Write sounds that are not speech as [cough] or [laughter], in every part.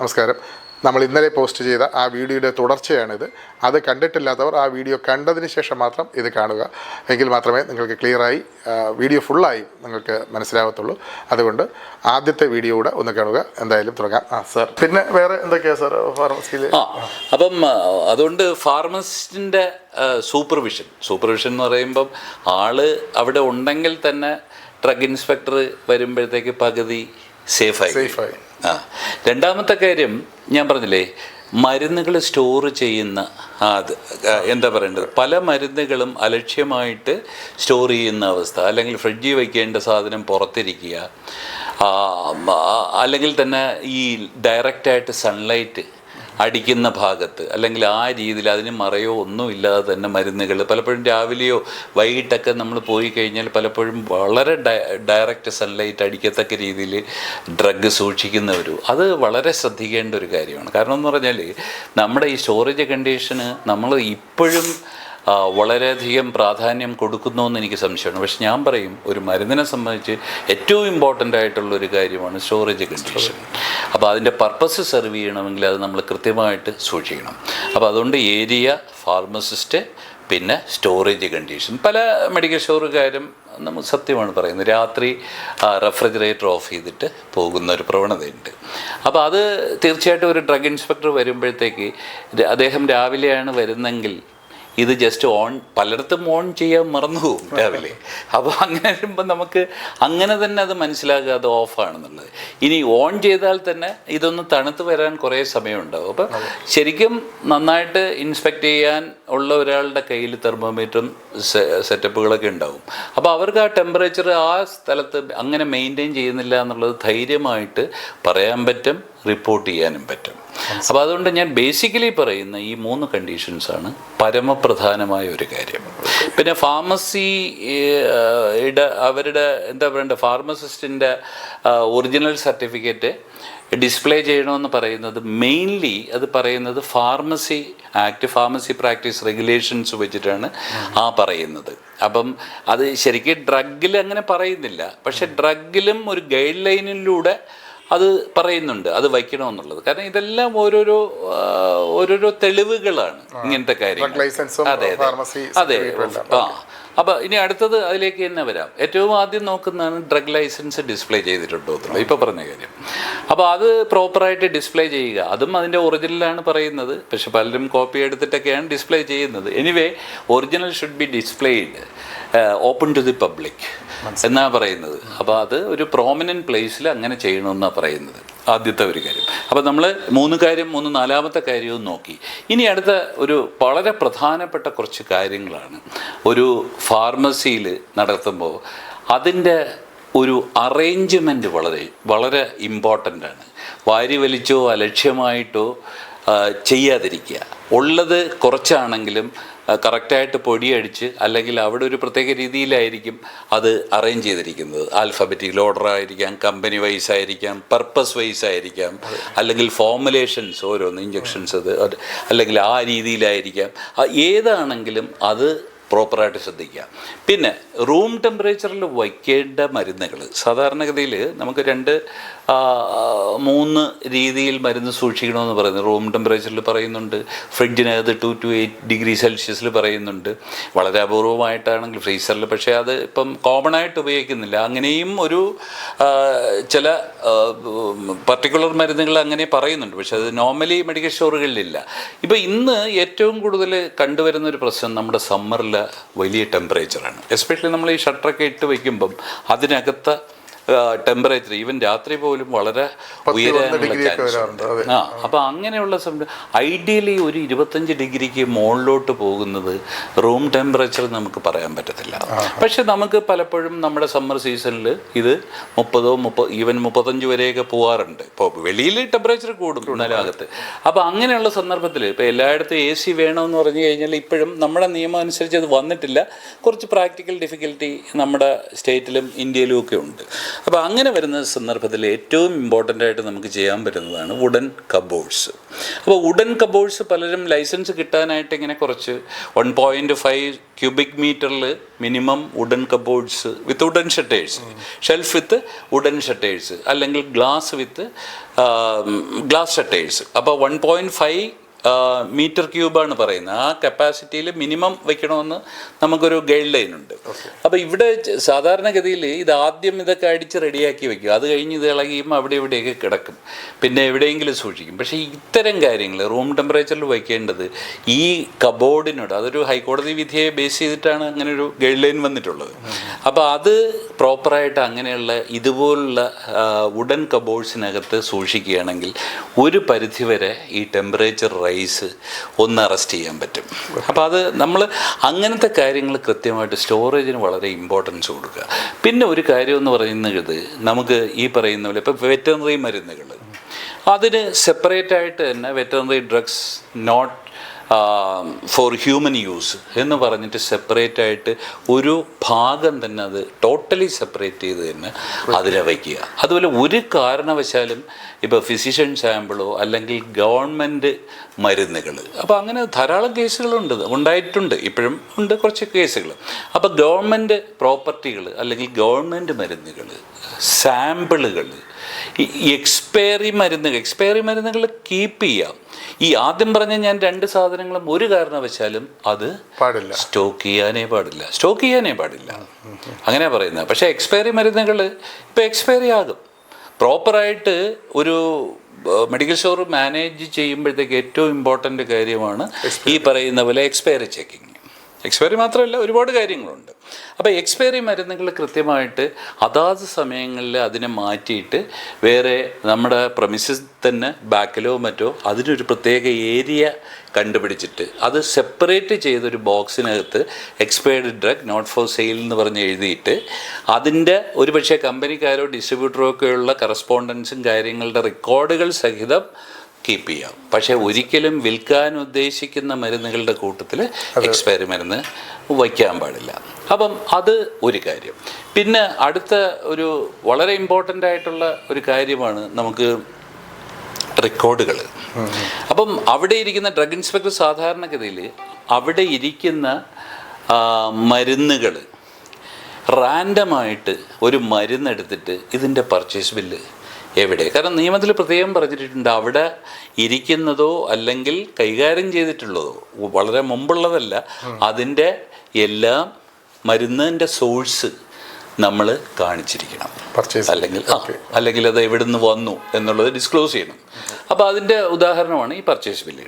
നമസ്കാരം. നമ്മൾ ഇന്നലെ പോസ്റ്റ് ചെയ്ത ആ വീഡിയോയുടെ തുടർച്ചയാണിത്. അത് കണ്ടിട്ടില്ലാത്തവർ ആ വീഡിയോ കണ്ടതിന് ശേഷം മാത്രം ഇത് കാണുക. എങ്കിൽ മാത്രമേ നിങ്ങൾക്ക് ക്ലിയറായി വീഡിയോ ഫുള്ളായി നിങ്ങൾക്ക് മനസ്സിലാവത്തുള്ളൂ. അതുകൊണ്ട് ആദ്യത്തെ വീഡിയോ കൂടെ ഒന്ന് കാണുക. എന്തായാലും തുടങ്ങാം. ആ സാർ പിന്നെ വേറെ എന്തൊക്കെയാണ് സാർ ഫാർമസിയിൽ അപ്പം അതുകൊണ്ട് ഫാർമസിസ്റ്റിന്റെ സൂപ്പർവിഷൻ സൂപ്പർവിഷൻ എന്ന് പറയുമ്പം ആൾ അവിടെ ഉണ്ടെങ്കിൽ തന്നെ ഡ്രഗ് ഇൻസ്പെക്ടർ വരുമ്പോഴത്തേക്ക് പകുതി സേഫായി സേഫായി ആ. രണ്ടാമത്തെ കാര്യം ഞാൻ പറഞ്ഞില്ലേ മരുന്നുകൾ സ്റ്റോർ ചെയ്യുന്ന അത് എന്താ പറയേണ്ടത്? പല മരുന്നുകളും അലക്ഷ്യമായിട്ട് സ്റ്റോർ ചെയ്യുന്ന അവസ്ഥ. അല്ലെങ്കിൽ ഫ്രിഡ്ജിൽ വയ്ക്കേണ്ട സാധനം പുറത്തിരിക്കുക. അല്ലെങ്കിൽ തന്നെ ഈ ഡയറക്റ്റായിട്ട് സൺലൈറ്റ് അടിക്കുന്ന ഭാഗത്ത്. അല്ലെങ്കിൽ ആ രീതിയിൽ അതിന് മറയോ ഒന്നും ഇല്ലാതെ തന്നെ മരുന്നുകൾ. പലപ്പോഴും രാവിലെയോ വൈകിട്ടൊക്കെ നമ്മൾ പോയി കഴിഞ്ഞാൽ പലപ്പോഴും വളരെ ഡയറക്റ്റ് സൺലൈറ്റ് അടിക്കത്തക്ക രീതിയിൽ ഡ്രഗ് സൂക്ഷിക്കുന്നവരും. അത് വളരെ ശ്രദ്ധിക്കേണ്ട ഒരു കാര്യമാണ്. കാരണം എന്ന് പറഞ്ഞാൽ നമ്മുടെ ഈ സ്റ്റോറേജ് കണ്ടീഷന് നമ്മൾ ഇപ്പോഴും വളരെയധികം പ്രാധാന്യം കൊടുക്കുന്നു എന്ന് എനിക്ക് സംശയമാണ്. പക്ഷെ ഞാൻ പറയും ഒരു മരുന്നിനെ സംബന്ധിച്ച് ഏറ്റവും ഇമ്പോർട്ടന്റ് ആയിട്ടുള്ള ഒരു കാര്യമാണ് സ്റ്റോറേജ് കണ്ടീഷൻ അപ്പോൾ അതിന്റെ പർപ്പസ് സെർവ് ചെയ്യണമെങ്കിൽ അത് നമ്മൾ കൃത്യമായിട്ട് സൂക്ഷിക്കണം. അപ്പോൾ അതുകൊണ്ട് ഏരിയ ഫാർമസിസ്റ്റ് പിന്നെ സ്റ്റോറേജ് കണ്ടീഷൻ പല മെഡിക്കൽ സ്റ്റോറുകാരും നമ്മൾ സത്യമാണ് പറയുന്നത് രാത്രി റെഫ്രിജറേറ്റർ ഓഫ് ചെയ്തിട്ട് പോകുന്ന ഒരു പ്രവണതയുണ്ട്. അപ്പോൾ അത് തീർച്ചയായിട്ടും ഒരു ഡ്രഗ് ഇൻസ്പെക്ടർ വരുമ്പോഴത്തേക്ക് അദ്ദേഹം രാവിലെയാണ് വരുന്നെങ്കിൽ ഇത് ജസ്റ്റ് ഓൺ പലയിടത്തും ഓൺ ചെയ്യാൻ മറന്നു പോകും രാവിലെ. അപ്പോൾ അങ്ങനെ വരുമ്പോൾ നമുക്ക് അങ്ങനെ തന്നെ അത് മനസ്സിലാക്കുക അത് ഓഫാണെന്നുള്ളത് ഇനി ഓൺ ചെയ്താൽ തന്നെ ഇതൊന്ന് തണുത്ത് വരാൻ കുറേ സമയമുണ്ടാവും. അപ്പോൾ ശരിക്കും നന്നായിട്ട് ഇൻസ്പെക്ട് ചെയ്യാൻ ഉള്ള ഒരാളുടെ കയ്യിൽ തെർമോമീറ്ററും സെറ്റപ്പുകളൊക്കെ ഉണ്ടാവും. അപ്പോൾ അവർക്ക് ആ ടെമ്പറേച്ചർ ആ സ്ഥലത്ത് അങ്ങനെ മെയിന്റെയിൻ ചെയ്യുന്നില്ല എന്നുള്ളത് ധൈര്യമായിട്ട് പറയാൻ പറ്റും. റിപ്പോർട്ട് ചെയ്യാനും പറ്റും. അപ്പോൾ അതുകൊണ്ട് ഞാൻ ബേസിക്കലി പറയുന്ന ഈ മൂന്ന് കണ്ടീഷൻസാണ് പരമപ്രധാനമായ ഒരു കാര്യം. പിന്നെ ഫാർമസി അവരുടെ എന്താ പറയണ്ടത് ഫാർമസിസ്റ്റിന്റെ ഒറിജിനൽ സർട്ടിഫിക്കറ്റ് ഡിസ്പ്ലേ ചെയ്യണമെന്ന് പറയുന്നത് മെയിൻലി അത് പറയുന്നത് pharmacy act pharmacy practice regulations വെച്ചിട്ടാണ് ആ പറയുന്നത്. അപ്പം അത് ശരിക്കും ഡ്രഗിൽ അങ്ങനെ പറയുന്നില്ല. പക്ഷെ ഡ്രഗിലും ഒരു ഗൈഡ് ലൈനിലൂടെ അത് പറയുന്നുണ്ട് അത് വയ്ക്കണമെന്നുള്ളത്. കാരണം ഇതെല്ലാം ഓരോരോ ഓരോരോ തെളിവുകളാണ് ഇങ്ങനത്തെ കാര്യങ്ങൾ. അതെ അതെ. ആ. അപ്പൊ ഇനി അടുത്തത് അതിലേക്ക് തന്നെ വരാം. ഏറ്റവും ആദ്യം നോക്കുന്നതാണ് ഡ്രഗ് ലൈസൻസ് ഡിസ്പ്ലേ ചെയ്തിട്ടുണ്ടോ എന്നുള്ളത് ഇപ്പൊ പറഞ്ഞ കാര്യം. അപ്പോൾ അത് പ്രോപ്പറായിട്ട് ഡിസ്പ്ലേ ചെയ്യുക. അതും അതിന്റെ ഒറിജിനലാണ് പറയുന്നത്. പക്ഷെ പലരും കോപ്പി എടുത്തിട്ടൊക്കെയാണ് ഡിസ്പ്ലേ ചെയ്യുന്നത്. Anyway original should be displayed open to the public എന്നാ പറയുന്നത്. അപ്പോൾ അത് ഒരു പ്രോമിനന്റ് പ്ലേസിൽ അങ്ങനെ ചെയ്യണമെന്നാണ് പറയുന്നത്. ആദ്യത്തെ ഒരു കാര്യം. അപ്പോൾ നമ്മൾ മൂന്ന് കാര്യം മൂന്ന് നാലാമത്തെ കാര്യവും നോക്കി. ഇനി അടുത്ത ഒരു വളരെ പ്രധാനപ്പെട്ട കുറച്ച് കാര്യങ്ങളാണ്. ഒരു ഫാർമസിയിൽ നടത്തുമ്പോൾ അതിന്റെ ഒരു അറേഞ്ച്മെന്റ് വളരെ വളരെ ഇമ്പോർട്ടന്റ് ആണ് വാരി വലിച്ചോ അലക്ഷ്യമായിട്ടോ ചെയ്യാതിരിക്കുക. ഉള്ളത് കുറച്ചാണെങ്കിലും കറക്റ്റായിട്ട് പൊടിയടിച്ച് അല്ലെങ്കിൽ അവിടെ ഒരു പ്രത്യേക രീതിയിലായിരിക്കും അത് അറേഞ്ച് ചെയ്തിരിക്കുന്നത്. ആൽഫബറ്റിക്കൽ ഓർഡർ ആയിരിക്കാം കമ്പനി വൈസ് ആയിരിക്കാം പർപ്പസ് വൈസ് ആയിരിക്കാം അല്ലെങ്കിൽ ഫോമുലേഷൻസ് ഓരോന്ന് ഇഞ്ചക്ഷൻസ് അത് അല്ലെങ്കിൽ ആ രീതിയിലായിരിക്കാം. ഏതാണെങ്കിലും അത് പ്രോപ്പറായിട്ട് ശ്രദ്ധിക്കുക. പിന്നെ റൂം ടെമ്പറേച്ചറിൽ വയ്ക്കേണ്ട മരുന്നുകൾ സാധാരണഗതിയിൽ നമുക്ക് രണ്ട് മൂന്ന് രീതിയിൽ മരുന്ന് സൂക്ഷിക്കണമെന്ന് പറയുന്നു. റൂം ടെമ്പറേച്ചറിൽ പറയുന്നുണ്ട്. ഫ്രിഡ്ജിനകത്ത് ടു ടു എയ്റ്റ് ഡിഗ്രി സെൽഷ്യസിൽ പറയുന്നുണ്ട്. വളരെ അപൂർവമായിട്ടാണെങ്കിൽ ഫ്രീസറിൽ പക്ഷേ അത് ഇപ്പം കോമൺ ആയിട്ട് ഉപയോഗിക്കുന്നില്ല. അങ്ങനെയും ഒരു ചില പർട്ടിക്കുലർ മരുന്നുകൾ അങ്ങനെ പറയുന്നുണ്ട്. പക്ഷേ അത് നോർമലി മെഡിക്കൽ സ്റ്റോറുകളിലില്ല. ഇപ്പം ഇന്ന് ഏറ്റവും കൂടുതൽ കണ്ടുവരുന്ന ഒരു പ്രശ്നം നമ്മുടെ സമ്മറിൽ വലിയ ടെമ്പറേച്ചറാണ് എസ്പെഷ്യലി നമ്മൾ ഈ ഷട്ടറൊക്കെ ഇട്ട് വയ്ക്കുമ്പം അതിനകത്ത് ടെമ്പറേച്ചർ ഈവൻ രാത്രി പോലും വളരെ ഉയരാനുള്ള ചാൻസ് ആ അപ്പോൾ അങ്ങനെയുള്ള സമയം ഐഡിയലി ഒരു ഇരുപത്തഞ്ച് ഡിഗ്രിക്ക് മുകളിലോട്ട് പോകുന്നത് റൂം ടെമ്പറേച്ചർ നമുക്ക് പറയാൻ പറ്റത്തില്ല. പക്ഷെ നമുക്ക് പലപ്പോഴും നമ്മുടെ സമ്മർ സീസണിൽ ഇത് മുപ്പതോ മുപ്പത് ഈവൻ മുപ്പത്തഞ്ച് വരെയൊക്കെ പോകാറുണ്ട് ഇപ്പോൾ വെളിയിൽ ടെമ്പറേച്ചർ കൂടും എന്നാലും അകത്ത്. അപ്പോൾ അങ്ങനെയുള്ള സന്ദർഭത്തിൽ ഇപ്പോൾ എല്ലായിടത്തും എ സി വേണമെന്ന് പറഞ്ഞു കഴിഞ്ഞാൽ ഇപ്പോഴും നമ്മുടെ നിയമം അനുസരിച്ച് അത് വന്നിട്ടില്ല. കുറച്ച് പ്രാക്ടിക്കൽ ഡിഫിക്കൽറ്റി നമ്മുടെ സ്റ്റേറ്റിലും ഇന്ത്യയിലും ഒക്കെ ഉണ്ട്. അപ്പോൾ അങ്ങനെ വരുന്ന സന്ദർഭത്തിൽ ഏറ്റവും ഇമ്പോർട്ടന്റ് ആയിട്ട് നമുക്ക് ചെയ്യാൻ പറ്റുന്നതാണ് വുഡൻ കബോർഡ്സ് അപ്പോൾ വുഡൻ കബോർഡ്സ് പലരും ലൈസൻസ് കിട്ടാനായിട്ട് ഇങ്ങനെ കുറച്ച് വൺ പോയിന്റ് ഫൈവ് ക്യൂബിക് മീറ്ററിൽ minimum wooden cupboards with wooden shutters shelf with wooden shutters അല്ലെങ്കിൽ ഗ്ലാസ് വിത്ത് ഗ്ലാസ് ഷട്ടേഴ്സ് അപ്പോൾ വൺ പോയിന്റ് ഫൈവ് മീറ്റർ ക്യൂബാണ് പറയുന്നത്. ആ കപ്പാസിറ്റിയിൽ മിനിമം വെക്കണമെന്ന് നമുക്കൊരു ഗൈഡ് ലൈൻ ഉണ്ട്. അപ്പോൾ ഇവിടെ സാധാരണഗതിയിൽ ഇത് ആദ്യം ഇതൊക്കെ അടിച്ച് റെഡിയാക്കി വെക്കും. അത് കഴിഞ്ഞ് ഇത് ഇളകിയും അവിടെ ഇവിടെയൊക്കെ കിടക്കും. പിന്നെ എവിടെയെങ്കിലും സൂക്ഷിക്കും. പക്ഷേ ഇത്തരം കാര്യങ്ങൾ റൂം ടെമ്പറേച്ചറിൽ വയ്ക്കേണ്ടത് ഈ കബോർഡിനോട് അതൊരു ഹൈക്കോടതി വിധിയെ ബേസ് ചെയ്തിട്ടാണ് അങ്ങനെ ഒരു ഗൈഡ് ലൈൻ വന്നിട്ടുള്ളത്. അപ്പോൾ അത് പ്രോപ്പറായിട്ട് അങ്ങനെയുള്ള ഇതുപോലുള്ള ഉടൻ കബോർഡ്സിനകത്ത് സൂക്ഷിക്കുകയാണെങ്കിൽ ഒരു പരിധിവരെ ഈ ടെമ്പറേച്ചർ റൈസ് ഒന്ന് അറസ്റ്റ് ചെയ്യാൻ പറ്റും. അപ്പോൾ അത് നമ്മൾ അങ്ങനത്തെ കാര്യങ്ങൾ കൃത്യമായിട്ട് സ്റ്റോറേജിന് വളരെ ഇമ്പോർട്ടൻസ് കൊടുക്കുക. പിന്നെ ഒരു കാര്യം എന്ന് പറയുന്നത് നമുക്ക് ഈ പറയുന്ന പോലെ ഇപ്പോൾ വെറ്ററിനറി മരുന്നുകൾ അതിന് സെപ്പറേറ്റ് ആയിട്ട് തന്നെ veterinary drugs not for human use എന്ന് പറഞ്ഞിട്ട് സെപ്പറേറ്റ് ആയിട്ട് ഒരു ഭാഗം തന്നെ അത് ടോട്ടലി സെപ്പറേറ്റ് ചെയ്ത് തന്നെ അതിനെ വയ്ക്കുക. അതുപോലെ ഒരു കാരണവശാലും ഇപ്പോൾ ഫിസിഷ്യൻ സാമ്പിളോ അല്ലെങ്കിൽ ഗവൺമെന്റ് മരുന്നുകൾ അപ്പോൾ അങ്ങനെ ധാരാളം കേസുകളുണ്ട് ഉണ്ടായിട്ടുണ്ട് ഇപ്പോഴും ഉണ്ട് കുറച്ച് കേസുകൾ അപ്പോൾ ഗവൺമെന്റ് പ്രോപ്പർട്ടികൾ അല്ലെങ്കിൽ ഗവൺമെന്റ് മരുന്നുകൾ സാമ്പിളുകൾ ഈ എക്സ്പയറി മരുന്നുകൾ എക്സ്പയറി മരുന്നുകൾ കീപ്പ് ചെയ്യാം. ഈ ആദ്യം പറഞ്ഞ ഞാൻ രണ്ട് സാധനങ്ങളും ഒരു കാരണവശാലും അത് പാടില്ല. സ്റ്റോക്ക് ചെയ്യാനേ പാടില്ല. സ്റ്റോക്ക് ചെയ്യാനേ പാടില്ല. അങ്ങനെ പറയുന്നത്. പക്ഷേ എക്സ്പയറി മരുന്നുകൾ ഇപ്പോൾ എക്സ്പയറി ആകും. പ്രോപ്പറായിട്ട് ഒരു മെഡിക്കൽ സ്റ്റോർ മാനേജ് ചെയ്യുമ്പോഴത്തേക്ക് ഏറ്റവും ഇമ്പോർട്ടന്റ് കാര്യമാണ് ഈ പറയുന്ന പോലെ എക്സ്പയറി ചെക്കിങ് എക്സ്പയറി മാത്രമല്ല ഒരുപാട് കാര്യങ്ങളുണ്ട്. അപ്പോൾ എക്സ്പയറി മരുന്നുകൾ കൃത്യമായിട്ട് അതാത് സമയങ്ങളിൽ അതിനെ മാറ്റിയിട്ട് വേറെ നമ്മുടെ പ്രമിസിൽ തന്നെ ബാക്കിലോ മറ്റോ അതിനൊരു പ്രത്യേക ഏരിയ കണ്ടുപിടിച്ചിട്ട് അത് സെപ്പറേറ്റ് ചെയ്തൊരു ബോക്സിനകത്ത് expired drug not for sale എന്ന് പറഞ്ഞ് എഴുതിയിട്ട് അതിന്റെ ഒരു പക്ഷേ കമ്പനിക്കാരോ ഡിസ്ട്രിബ്യൂട്ടറോ ഒക്കെയുള്ള കറസ്പോണ്ടൻസും കാര്യങ്ങളുടെ റെക്കോർഡുകൾ സഹിതം കീപ്പ് ചെയ്യാം. പക്ഷേ ഒരിക്കലും വിൽക്കാൻ ഉദ്ദേശിക്കുന്ന മരുന്നുകളുടെ കൂട്ടത്തിൽ എക്സ്പയറി മരുന്ന് വയ്ക്കാൻ പാടില്ല. അപ്പം അത് ഒരു കാര്യം. പിന്നെ അടുത്ത ഒരു വളരെ ഇമ്പോർട്ടന്റ് ആയിട്ടുള്ള ഒരു കാര്യമാണ് നമുക്ക് റെക്കോർഡുകൾ അപ്പം അവിടെ ഇരിക്കുന്ന ഡ്രഗ് ഇൻസ്പെക്ടർ സാധാരണഗതിയിൽ അവിടെ ഇരിക്കുന്ന മരുന്നുകൾ റാൻഡമായിട്ട് ഒരു മരുന്നെടുത്തിട്ട് ഇതിന്റെ പർച്ചേസ് ബില്ല് എവിടെ കാരണം നിയമത്തിൽ പ്രത്യേകം പറഞ്ഞിട്ടുണ്ട്. അവിടെ ഇരിക്കുന്നതോ അല്ലെങ്കിൽ കൈകാര്യം ചെയ്തിട്ടുള്ളതോ വളരെ മുമ്പുള്ളതല്ല. അതിന്റെ എല്ലാം മരുന്നിന്റെ സോഴ്സ് നമ്മൾ കാണിച്ചിരിക്കണം. അല്ലെങ്കിൽ അല്ലെങ്കിൽ അത് എവിടെ നിന്ന് വന്നു എന്നുള്ളത് ഡിസ്ക്ലോസ് ചെയ്യണം. അപ്പോൾ അതിന്റെ ഉദാഹരണമാണ് ഈ പർച്ചേസ് ബില്ല്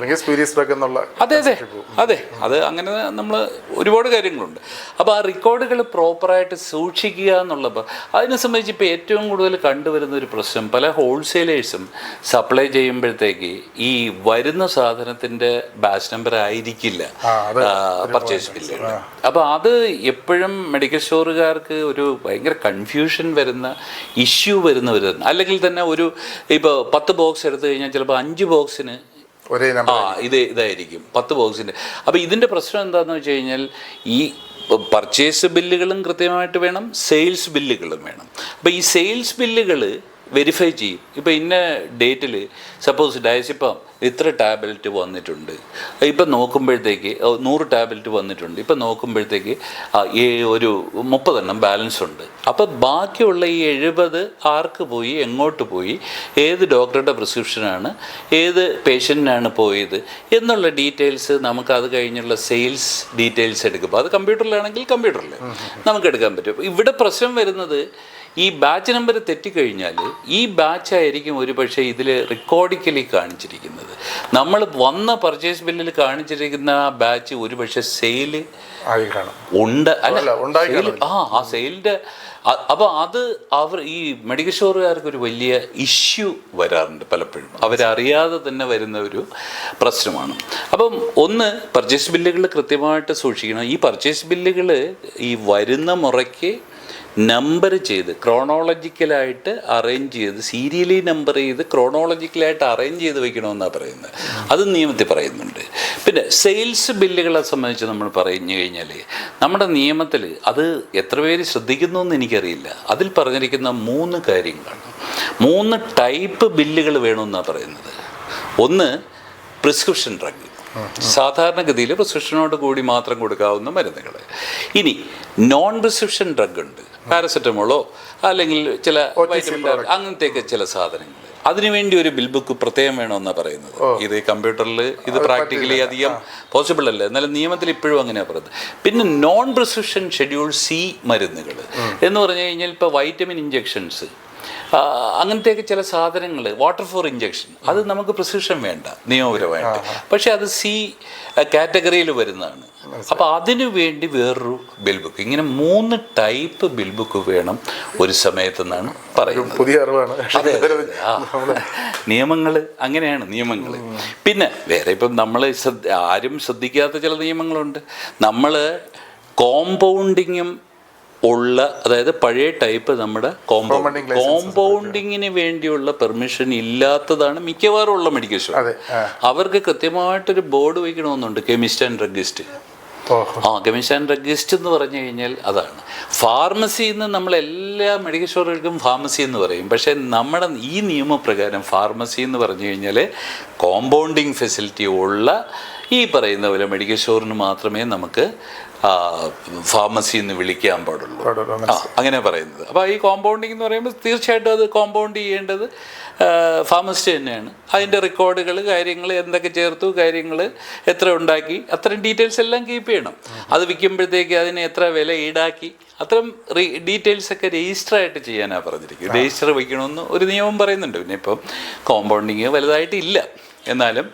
എന്നുള്ള അതെ അതെ. അതെ. അത് അങ്ങനെ നമ്മൾ ഒരുപാട് കാര്യങ്ങളുണ്ട്. അപ്പോൾ ആ റെക്കോർഡുകൾ പ്രോപ്പറായിട്ട് സൂക്ഷിക്കുക എന്നുള്ളപ്പോൾ അതിനെ സംബന്ധിച്ച് ഇപ്പോൾ ഏറ്റവും കൂടുതൽ കണ്ടുവരുന്ന ഒരു പ്രശ്നം പല ഹോൾസെയിലേഴ്സും സപ്ലൈ ചെയ്യുമ്പോഴത്തേക്ക് ഈ വരുന്ന സാധനത്തിന്റെ ബാച്ച് നമ്പർ ആയിരിക്കില്ല. പർച്ചേസ് ബില്ല് അപ്പോൾ അത് എപ്പോഴും മെഡിക്കൽ സ്റ്റോറുകാർക്ക് ഒരു ഭയങ്കര കൺഫ്യൂഷൻ വരുന്ന ഇഷ്യൂ വരുന്ന അല്ലെങ്കിൽ തന്നെ ഒരു ഇപ്പോൾ പത്ത് ബോക്സ് എടുത്തു കഴിഞ്ഞാൽ ചിലപ്പോൾ അഞ്ച് ബോക്സിന് ഒരേ ആ ഇത് ഇതായിരിക്കും. പത്ത് ബോക്സിന്റെ അപ്പോൾ ഇതിന്റെ പ്രശ്നം എന്താണെന്ന് വെച്ച് കഴിഞ്ഞാൽ ഈ പർച്ചേസ് ബില്ലുകളും കൃത്യമായിട്ട് വേണം സെയിൽസ് ബില്ലുകളും വേണം. അപ്പോൾ ഈ സെയിൽസ് ബില്ലുകൾ വെരിഫൈ ചെയ്യും. ഇപ്പോൾ ഇന്ന ഡേറ്റിൽ സപ്പോസ് ഡയസിപ്പം ഇത്ര ടാബ്ലറ്റ് വന്നിട്ടുണ്ട്. ഇപ്പം നോക്കുമ്പോഴത്തേക്ക് നൂറ് ടാബ്ലറ്റ് വന്നിട്ടുണ്ട്. ഇപ്പം നോക്കുമ്പോഴത്തേക്ക് ഈ ഒരു മുപ്പതെണ്ണം ബാലൻസ് ഉണ്ട്. അപ്പം ബാക്കിയുള്ള ഈ എഴുപത് ആർക്ക് പോയി എങ്ങോട്ട് പോയി ഏത് ഡോക്ടറുടെ പ്രിസ്ക്രിപ്ഷനാണ് ഏത് പേഷ്യന്റിനാണ് പോയത് എന്നുള്ള ഡീറ്റെയിൽസ് നമുക്ക് അത് കഴിഞ്ഞുള്ള സെയിൽസ് ഡീറ്റെയിൽസ് എടുക്കുമ്പോൾ അത് കമ്പ്യൂട്ടറിലാണെങ്കിൽ കമ്പ്യൂട്ടറിൽ നമുക്ക് എടുക്കാൻ പറ്റും. ഇവിടെ പ്രശ്നം വരുന്നത് ഈ ബാച്ച് നമ്പർ തെറ്റിക്കഴിഞ്ഞാൽ ഈ ബാച്ച് ആയിരിക്കും ഒരു പക്ഷേ ഇതിൽ റെക്കോർഡിക്കലി കാണിച്ചിരിക്കുന്നത്. നമ്മൾ വന്ന പർച്ചേസ് ബില്ലിൽ കാണിച്ചിരിക്കുന്ന ആ ബാച്ച് ഒരു പക്ഷേ സെയിൽ ഉണ്ട്. അല്ല, ആ ആ സെയിലിന്റെ അപ്പോൾ അത് അവർ ഈ മെഡിക്കൽ സ്റ്റോറുകാർക്ക് ഒരു വലിയ ഇഷ്യൂ വരാറുണ്ട് പലപ്പോഴും. അവരറിയാതെ തന്നെ വരുന്ന ഒരു പ്രശ്നമാണ്. അപ്പം ഒന്ന് പർച്ചേസ് ബില്ലുകൾ കൃത്യമായിട്ട് സൂക്ഷിക്കണം. ഈ പർച്ചേസ് ബില്ലുകൾ ഈ വരുന്ന മുറയ്ക്ക് നമ്പർ ചെയ്ത് ക്രോണോളജിക്കലായിട്ട് അറേഞ്ച് ചെയ്ത് സീരിയലി നമ്പർ ചെയ്ത് ക്രോണോളജിക്കലായിട്ട് അറേഞ്ച് ചെയ്ത് വെക്കണമെന്നാണ് പറയുന്നത്. അത് നിയമത്തിൽ പറയുന്നുണ്ട്. പിന്നെ സെയിൽസ് ബില്ലുകളെ സംബന്ധിച്ച് നമ്മൾ പറഞ്ഞു കഴിഞ്ഞാൽ നമ്മുടെ നിയമത്തിൽ അത് എത്ര പേര് ശ്രദ്ധിക്കുന്നു എന്ന് എനിക്കറിയില്ല. അതിൽ പറഞ്ഞിരിക്കുന്ന മൂന്ന് കാര്യങ്ങളാണ്. മൂന്ന് ടൈപ്പ് ബില്ലുകൾ വേണമെന്നാണ് പറയുന്നത്. ഒന്ന് പ്രിസ്ക്രിപ്ഷൻ ഡ്രഗ് സാധാരണഗതിയിൽ പ്രിസ്ക്രിപ്ഷനോട് കൂടി മാത്രം കൊടുക്കാവുന്ന മരുന്നുകൾ ഇനി നോൺ പ്രിസ്ക്രിപ്ഷൻ ഡ്രഗ് ഉണ്ട് പാരസെറ്റമോളോ അല്ലെങ്കിൽ ചില വൈറ്റമിൻ അങ്ങനത്തെയൊക്കെ ചില സാധനങ്ങൾ അതിനുവേണ്ടി ഒരു ബിൽ ബുക്ക് പ്രത്യേകം വേണമെന്നാണ് പറയുന്നത്. ഇത് കമ്പ്യൂട്ടറിൽ ഇത് പ്രാക്ടിക്കലി അധികം പോസിബിൾ അല്ല. എന്നാലും നിയമത്തിൽ ഇപ്പോഴും അങ്ങനെയാണ് പറയുന്നത്. പിന്നെ നോൺ പ്രിസ്ക്രിപ്ഷൻ ഷെഡ്യൂൾ സി മരുന്നുകൾ എന്ന് പറഞ്ഞു കഴിഞ്ഞാൽ ഇപ്പോൾ വൈറ്റമിൻ ഇഞ്ചെക്ഷൻസ് അങ്ങനത്തെയൊക്കെ ചില സാധനങ്ങൾ വാട്ടർ ഫോർ ഇഞ്ചക്ഷൻ അത് നമുക്ക് പ്രിസ്ക്രിപ്ഷൻ വേണ്ട നിയമപരമായിട്ട്. പക്ഷേ അത് സി കാറ്റഗറിയിൽ വരുന്നതാണ്. അപ്പോൾ അതിനു വേണ്ടി വേറൊരു ബിൽ ബുക്ക് ഇങ്ങനെ മൂന്ന് ടൈപ്പ് ബിൽ ബുക്ക് വേണം ഒരു സമയത്തെന്നാണ് പറയുന്നത്. പുതിയ അറിവാണ്. നിയമങ്ങൾ അങ്ങനെയാണ് നിയമങ്ങൾ പിന്നെ വേറെ ഇപ്പം നമ്മൾ ആരും ശ്രദ്ധിക്കാത്ത ചില നിയമങ്ങളുണ്ട്. നമ്മൾ കോമ്പൗണ്ടിങ്ങും ഉള്ള അതായത് പഴയ ടൈപ്പ് നമ്മുടെ കോമ്പൗണ്ട് കോമ്പൗണ്ടിങ്ങിന് വേണ്ടിയുള്ള പെർമിഷൻ ഇല്ലാത്തതാണ് മിക്കവാറും ഉള്ള മെഡിക്കൽ ആ. അവർക്ക് കൃത്യമായിട്ടൊരു ബോർഡ് വയ്ക്കണമെന്നുണ്ട് കെമിസ്റ്റ് ആൻഡ് ഡ്രഗിസ്റ്റ് ആ കെമിസ്റ്റ് ആൻഡ് ഡ്രഗിസ്റ്റ് എന്ന് പറഞ്ഞു കഴിഞ്ഞാൽ അതാണ്. ഫാർമസിയിൽ നിന്ന് നമ്മൾ എല്ലാ മെഡിക്കൽ സ്റ്റോറുകൾക്കും ഫാർമസി എന്ന് പറയും. പക്ഷേ നമ്മുടെ ഈ നിയമപ്രകാരം ഫാർമസി എന്ന് പറഞ്ഞു കഴിഞ്ഞാൽ കോമ്പൗണ്ടിങ് ഫെസിലിറ്റി ഉള്ള ഈ പറയുന്ന പോലെ മെഡിക്കൽ സ്റ്റോറിന് മാത്രമേ നമുക്ക് ഫാർമസി എന്ന് വിളിക്കാൻ പാടുള്ളൂ. അങ്ങനെ പറയുന്നത്. അപ്പോൾ ഈ കോമ്പൗണ്ടിങ് എന്ന് പറയുമ്പോൾ തീർച്ചയായിട്ടും അത് കോമ്പൗണ്ട് ചെയ്യേണ്ടത് ഫാർമസിസ്റ്റ് തന്നെയാണ്. അതിന്റെ റെക്കോർഡുകൾ കാര്യങ്ങൾ എന്തൊക്കെ ചേർത്തു കാര്യങ്ങൾ എത്ര ഉണ്ടാക്കി അത്തരം ഡീറ്റെയിൽസ് എല്ലാം കീപ്പ് ചെയ്യണം. അത് വിൽക്കുമ്പോഴത്തേക്ക് അതിന് എത്ര വില ഈടാക്കി അത്തരം ഡീറ്റെയിൽസ് ഒക്കെ രജിസ്റ്റർ ആയിട്ട് ചെയ്യാനാണ് പറഞ്ഞിരിക്കുന്നത്. രജിസ്റ്റർ വയ്ക്കണമെന്ന് ഒരു നിയമം പറയുന്നുണ്ട്. പിന്നെ ഇപ്പം കോമ്പൗണ്ടിങ് വലുതായിട്ട് ഇല്ല എന്നാലും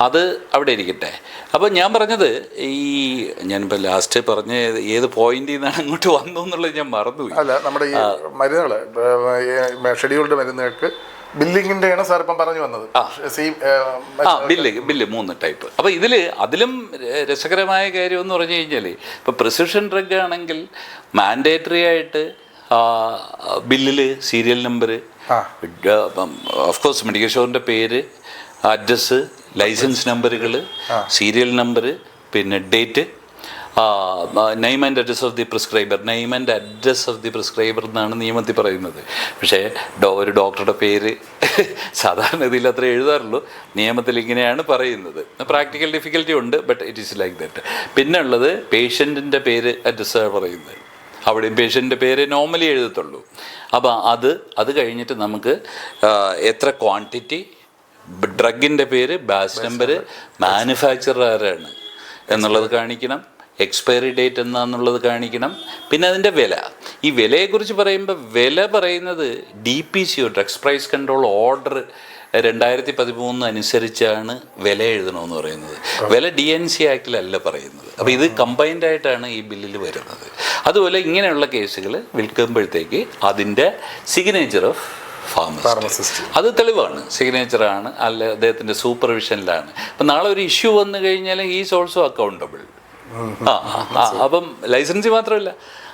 അത് അവിടെ ഇരിക്കട്ടെ. അപ്പോൾ ഞാൻ പറഞ്ഞത് ഈ ഞാനിപ്പോൾ ലാസ്റ്റ് പറഞ്ഞ ഏത് പോയിന്റിൽ നിന്നാണ് അങ്ങോട്ട് വന്നു എന്നുള്ളത് ഞാൻ മറന്നു അല്ല നമ്മുടെ ഈ മരുന്നുകൾ ഷെഡ്യൂൾഡ് മരുന്നുകൾക്ക് ബില്ലിങ്ങിന്റെയാണ് സാർ ഇപ്പം പറഞ്ഞു വന്നത്. ആ. ബില്ല് ബില്ല് മൂന്ന് ടൈപ്പ്. അപ്പോൾ ഇതിൽ അതിലും രസകരമായ കാര്യം എന്ന് പറഞ്ഞു കഴിഞ്ഞാൽ ഇപ്പോൾ പ്രിസിഷൻ ഡ്രഗ് ആണെങ്കിൽ മാൻഡേറ്ററി ആയിട്ട് ബില്ലിൽ serial number. Of course medical സ്റ്റോറിന്റെ പേര് അഡ്രസ്സ് ലൈസൻസ് നമ്പറുകൾ സീരിയൽ നമ്പർ പിന്നെ date. Name and address of the prescriber name and address of the prescriber എന്നാണ് നിയമത്തിൽ പറയുന്നത്. പക്ഷേ ഡോ ഒരു ഡോക്ടറുടെ പേര് [laughs] സാധാരണ ഇതിൽ അത്ര എഴുതാറുള്ളൂ. നിയമത്തിൽ ഇങ്ങനെയാണ് പറയുന്നത്. പ്രാക്ടിക്കൽ ഡിഫിക്കൽറ്റി ഉണ്ട് but it is like that പിന്നെ ഉള്ളത് പേഷ്യന്റിന്റെ പേര് അഡ്രസ്സാണ് പറയുന്നത്. അവിടെയും പേഷ്യന്റെ പേര് നോർമലി എഴുതത്തുള്ളൂ. അപ്പോൾ അത് അത് കഴിഞ്ഞിട്ട് നമുക്ക് എത്ര ക്വാണ്ടിറ്റി ഡ്രഗിന്റെ പേര് ബാച്ച് നമ്പർ. മാനുഫാക്ചറർ ആരാണ് എന്നുള്ളത് കാണിക്കണം. എക്സ്പയറി ഡേറ്റ് എന്നാന്നുള്ളത് കാണിക്കണം. പിന്നെ അതിന്റെ വില. ഈ വിലയെക്കുറിച്ച് പറയുമ്പോൾ വില പറയുന്നത് D P C O drugs price control order രണ്ടായിരത്തി പതിമൂന്ന് അനുസരിച്ചാണ് വില എഴുതണമെന്ന് പറയുന്നത്. വില ഡി എൻ സി ആക്ടിലല്ല പറയുന്നത്. അപ്പോൾ ഇത് കമ്പൈൻഡ് ആയിട്ടാണ് ഈ ബില്ലിൽ വരുന്നത്. അതുപോലെ ഇങ്ങനെയുള്ള കേസുകൾ വിൽക്കുമ്പോഴത്തേക്ക് അതിന്റെ സിഗ്നേച്ചർ ഓഫ് ഫാർമസിസ്റ്റ് അത് തെളിവാണ്. സിഗ്നേച്ചറാണ് അല്ല അദ്ദേഹത്തിന്റെ സൂപ്പർവിഷനിലാണ് അപ്പം നാളെ ഒരു ഇഷ്യൂ വന്നു കഴിഞ്ഞാൽ ഈസ് ഓൾസോ അക്കൗണ്ടബിൾ ആ ആ, അപ്പം ലൈസൻസി മാത്രമല്ല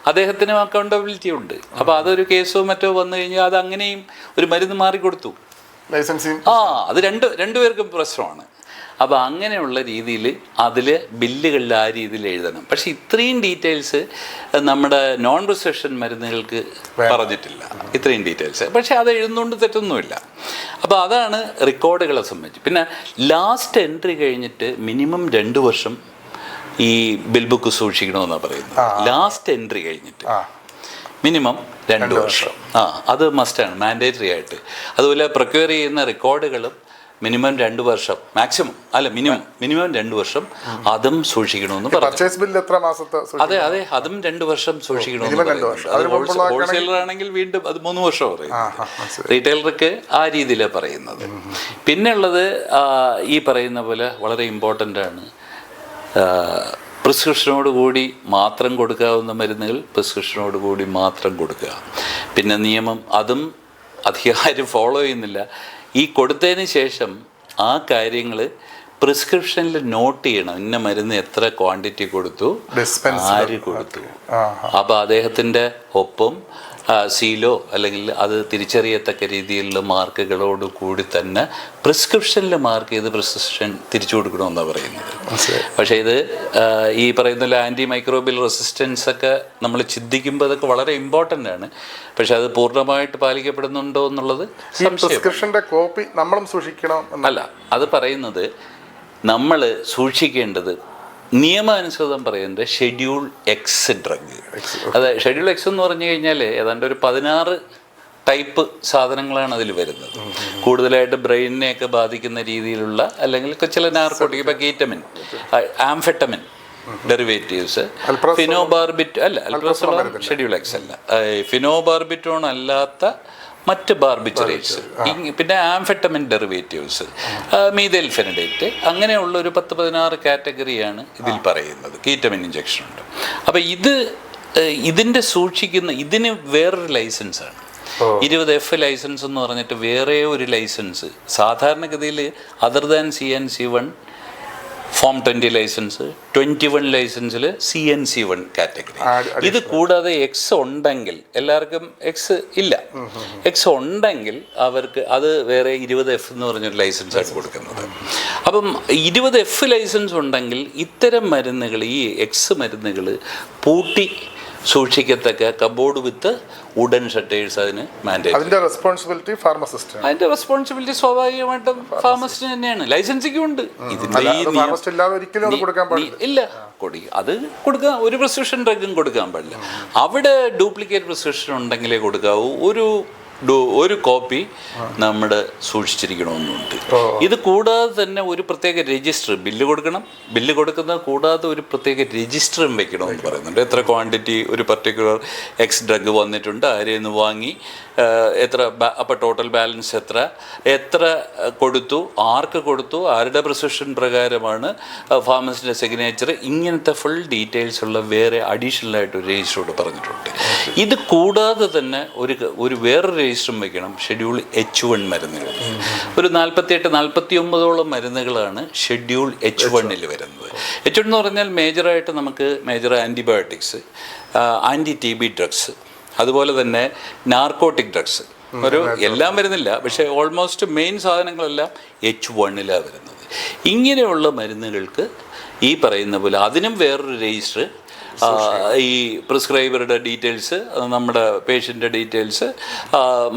അദ്ദേഹത്തിനും അക്കൗണ്ടബിലിറ്റി ഉണ്ട്. അപ്പോൾ അതൊരു കേസോ മറ്റോ വന്നു കഴിഞ്ഞാൽ അത് അങ്ങനെയും ഒരു മരുന്ന് മാറിക്കൊടുത്തു. ലൈസൻസിങ് ആ അത് രണ്ട് രണ്ടുപേർക്കും പ്രശ്നമാണ്. അപ്പോൾ അങ്ങനെയുള്ള രീതിയിൽ അതിൽ ബില്ലുകളിൽ ആ രീതിയിൽ എഴുതണം. പക്ഷെ ഇത്രയും ഡീറ്റെയിൽസ് നമ്മുടെ നോൺ പ്രിസ്ക്രിപ്ഷൻ മരുന്നുകൾക്ക് പറഞ്ഞിട്ടില്ല. ഇത്രയും ഡീറ്റെയിൽസ്. പക്ഷേ അത് എഴുതുന്നുകൊണ്ട് തെറ്റൊന്നുമില്ല. അപ്പോൾ അതാണ് റെക്കോർഡുകളെ സംബന്ധിച്ച്. പിന്നെ ലാസ്റ്റ് എൻട്രി കഴിഞ്ഞിട്ട് മിനിമം രണ്ട് വർഷം ഈ ബിൽ ബുക്ക് സൂക്ഷിക്കണമെന്നാണ് പറയുന്നത്. ലാസ്റ്റ് എൻട്രി കഴിഞ്ഞിട്ട്. മിനിമം രണ്ട് വർഷം. ആ അത് മസ്റ്റാണ് മാൻഡേറ്ററി ആയിട്ട്. അതുപോലെ പ്രൊക്യൂർ ചെയ്യുന്ന റെക്കോർഡുകളും മിനിമം രണ്ട് വർഷം മാക്സിമം. അല്ല മിനിമം മിനിമം രണ്ട് വർഷം അതും സൂക്ഷിക്കണമെന്ന് പർച്ചേസ് ബില്ല് എത്ര മാസത്തെ അതെ അതെ അതും രണ്ട് വർഷം സൂക്ഷിക്കണമെന്ന് ഹോൾസെയിലർ ആണെങ്കിൽ വീണ്ടും അത് മൂന്ന് വർഷം പറയും റീറ്റെയിലർക്ക് ആ രീതിയിലാണ് പറയുന്നത്. പിന്നെ ഉള്ളത് ഈ പറയുന്ന പോലെ വളരെ ഇമ്പോർട്ടന്റ് ആണ്. പ്രിസ്ക്രിപ്ഷനോട് കൂടി മാത്രം കൊടുക്കാവുന്ന മരുന്നുകൾ പ്രിസ്ക്രിപ്ഷനോട് കൂടി മാത്രം കൊടുക്കുക. പിന്നെ നിയമം അതും അധികാരം ഫോളോ ചെയ്യുന്നില്ല. ഈ കൊടുത്തതിന് ശേഷം ആ കാര്യങ്ങൾ പ്രിസ്ക്രിപ്ഷനിൽ നോട്ട് ചെയ്യണം. ഇന്ന മരുന്ന് എത്ര ക്വാണ്ടിറ്റി കൊടുത്തു. ആര് കൊടുത്തു? അപ്പോൾ അദ്ദേഹത്തിന്റെ ഒപ്പം സീലോ അല്ലെങ്കിൽ അത് തിരിച്ചറിയത്തക്ക രീതിയിലുള്ള മാർക്കുകളോട് കൂടി തന്നെ പ്രിസ്ക്രിപ്ഷനിൽ മാർക്ക് ചെയ്ത് പ്രിസ്ക്രിപ്ഷൻ തിരിച്ചു കൊടുക്കണമെന്നാണ് പറയുന്നത്. പക്ഷേ ഇത് ഈ പറയുന്ന ആന്റി മൈക്രോബിയൽ റെസിസ്റ്റൻസ് ഒക്കെ നമ്മൾ ചിന്തിക്കുമ്പോൾ അതൊക്കെ വളരെ ഇമ്പോർട്ടന്റ് ആണ്. പക്ഷെ അത് പൂർണമായിട്ട് പാലിക്കപ്പെടുന്നുണ്ടോ എന്നുള്ളത് പ്രിസ്ക്രിപ്ഷന്റെ കോപ്പി നമ്മളും സൂക്ഷിക്കണം അല്ല അത് പറയുന്നത് നമ്മൾ സൂക്ഷിക്കേണ്ടത് നിയമാനുസൃതം പറയുന്നത് ഷെഡ്യൂൾ എക്സ് ഡ്രഗ് അതെ ഷെഡ്യൂൾ എക്സ് എന്ന് പറഞ്ഞു കഴിഞ്ഞാൽ ഏതാണ്ട് ഒരു പതിനാറ് ടൈപ്പ് സാധനങ്ങളാണ് അതിൽ വരുന്നത്. കൂടുതലായിട്ട് ബ്രെയിനിനെയൊക്കെ ബാധിക്കുന്ന രീതിയിലുള്ള അല്ലെങ്കിൽ ചില നാർക്കോട്ടിക് ഇപ്പം കീറ്റമിൻ ആംഫെറ്റമിൻ ഡെറിവേറ്റീവ്സ്. ഫിനോബാർബിറ്റ് അല്ല അൽപ്രസോളം ഷെഡ്യൂൾ എക്സ് അല്ല. ഫിനോബാർബിറ്റോൺ അല്ലാത്ത മറ്റ് ബാർബിച്ചറേറ്റ്സ് പിന്നെ ആംഫെറ്റമിൻ ഡെറിവേറ്റീവ്സ് മീതേൽ ഫെനഡേറ്റ് അങ്ങനെയുള്ള ഒരു പത്ത് പതിനാറ് കാറ്റഗറിയാണ് ഇതിൽ പറയുന്നത്. കീറ്റമിൻ ഇഞ്ചക്ഷൻ ഉണ്ട്. അപ്പോൾ ഇത് ഇതിന്റെ സൂക്ഷിക്കുന്ന ഇതിന് വേറൊരു ലൈസൻസാണ് ഇരുപത് എഫ് ലൈസൻസ് എന്ന് പറഞ്ഞിട്ട് വേറെ ഒരു ലൈസൻസ് സാധാരണഗതിയിൽ other than C N C one form twenty licence twenty one ലൈസൻസിൽ C N C one category ഇത് കൂടാതെ എക്സ് ഉണ്ടെങ്കിൽ എല്ലാവർക്കും എക്സ് ഇല്ല. എക്സ് ഉണ്ടെങ്കിൽ അവർക്ക് അത് വേറെ ഇരുപത് എഫ് എന്ന് പറഞ്ഞൊരു ലൈസൻസ് ആണ് കൊടുക്കുന്നത്. അപ്പം ഇരുപത് എഫ് ലൈസൻസ് ഉണ്ടെങ്കിൽ ഇത്തരം മരുന്നുകൾ ഈ എക്സ് മരുന്നുകൾ പൂട്ടി സൂക്ഷിക്കത്തക്ക കബോർഡ് വിത്ത് വുഡൻ ഷട്ടേഴ്സ് അതിന് മാൻഡേറ്റ് അതിന്റെ റെസ്പോൺസിബിലിറ്റി ഫാർമസിസ്റ്റ് അതിന്റെ റെസ്പോൺസിബിലിറ്റി സ്വാഭാവികമായിട്ടും ഫാർമസിസ്റ്റ് തന്നെയാണ്. ലൈസൻസിക്കും ഉണ്ട്. ഇതിന്റെ ഇല്ല. അത് കൊടുക്കാൻ ഒരു പ്രിസ്ക്രിപ്ഷൻ ഡ്രഗും കൊടുക്കാൻ പാടില്ല. അവിടെ ഡ്യൂപ്ലിക്കേറ്റ് പ്രിസ്ക്രിപ്ഷൻ ഉണ്ടെങ്കിലേ കൊടുക്കാവൂ. ഒരു ഡു- ഒരു കോപ്പി നമ്മുടെ സൂക്ഷിച്ചിരിക്കണമെന്നുണ്ട്. ഇത് കൂടാതെ തന്നെ ഒരു പ്രത്യേക രജിസ്റ്റർ ബില്ല് കൊടുക്കണം. ബില്ല് കൊടുക്കുന്നത് കൂടാതെ ഒരു പ്രത്യേക രജിസ്റ്ററും വെക്കണമെന്ന് പറയുന്നുണ്ട്. എത്ര ക്വാണ്ടിറ്റി ഒരു പർട്ടിക്കുലർ എക്സ് ഡ്രഗ് വന്നിട്ടുണ്ട് ആരെയിൽ നിന്ന് വാങ്ങി എത്ര അപ്പോൾ ടോട്ടൽ ബാലൻസ് എത്ര എത്ര കൊടുത്തു ആർക്ക് കൊടുത്തു ആരുടെ പ്രിസ്ക്രിപ്ഷൻ പ്രകാരമാണ് ഫാർമസിന്റെ സിഗ്നേച്ചർ ഇങ്ങനത്തെ ഫുൾ ഡീറ്റെയിൽസ് ഉള്ള വേറെ അഡീഷണലായിട്ട് ഒരു രജിസ്റ്ററോട് പറഞ്ഞിട്ടുണ്ട്. ഇത് കൂടാതെ തന്നെ ഒരു ഒരു വേറൊരു രജിസ്റ്ററും വെക്കണം. ഷെഡ്യൂൾ എച്ച് വൺ മരുന്നുകൾ. ഒരു നാൽപ്പത്തിയെട്ട് നാൽപ്പത്തി ഒമ്പതോളം മരുന്നുകളാണ് ഷെഡ്യൂൾ എച്ച് വണ്ണിൽ വരുന്നത്. എച്ച് വൺ എന്ന് പറഞ്ഞാൽ മേജറായിട്ട് നമുക്ക് major antibiotics anti T B drugs അതുപോലെ തന്നെ നാർക്കോട്ടിക് ഡ്രഗ്സ് ഒരു എല്ലാം വരുന്നില്ല. പക്ഷേ ഓൾമോസ്റ്റ് മെയിൻ സാധനങ്ങളെല്ലാം എച്ച് വണ്ണിലാണ് വരുന്നത്. ഇങ്ങനെയുള്ള മരുന്നുകൾക്ക് ഈ പറയുന്ന പോലെ അതിനും വേറൊരു രജിസ്റ്റർ ഈ പ്രിസ്ക്രൈബറുടെ ഡീറ്റെയിൽസ് നമ്മുടെ പേഷ്യന്റെ ഡീറ്റെയിൽസ്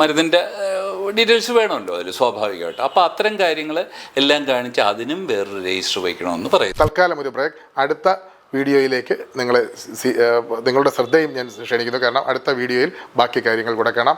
മരുന്നിന്റെ ഡീറ്റെയിൽസ് വേണമല്ലോ അതിൽ സ്വാഭാവികമായിട്ട്. അപ്പോൾ അത്തരം കാര്യങ്ങൾ എല്ലാം കാണിച്ച് അതിനും വേറൊരു രജിസ്റ്റർ വയ്ക്കണമെന്ന് പറയും തൽക്കാലം ഒരു ബ്രേക്ക് അടുത്ത വീഡിയോയിലേക്ക് നിങ്ങളെ നിങ്ങളുടെ ശ്രദ്ധയും ഞാൻ ക്ഷണിക്കുന്നു. കാരണം അടുത്ത വീഡിയോയിൽ ബാക്കി കാര്യങ്ങൾ കൂടെ കാണാം.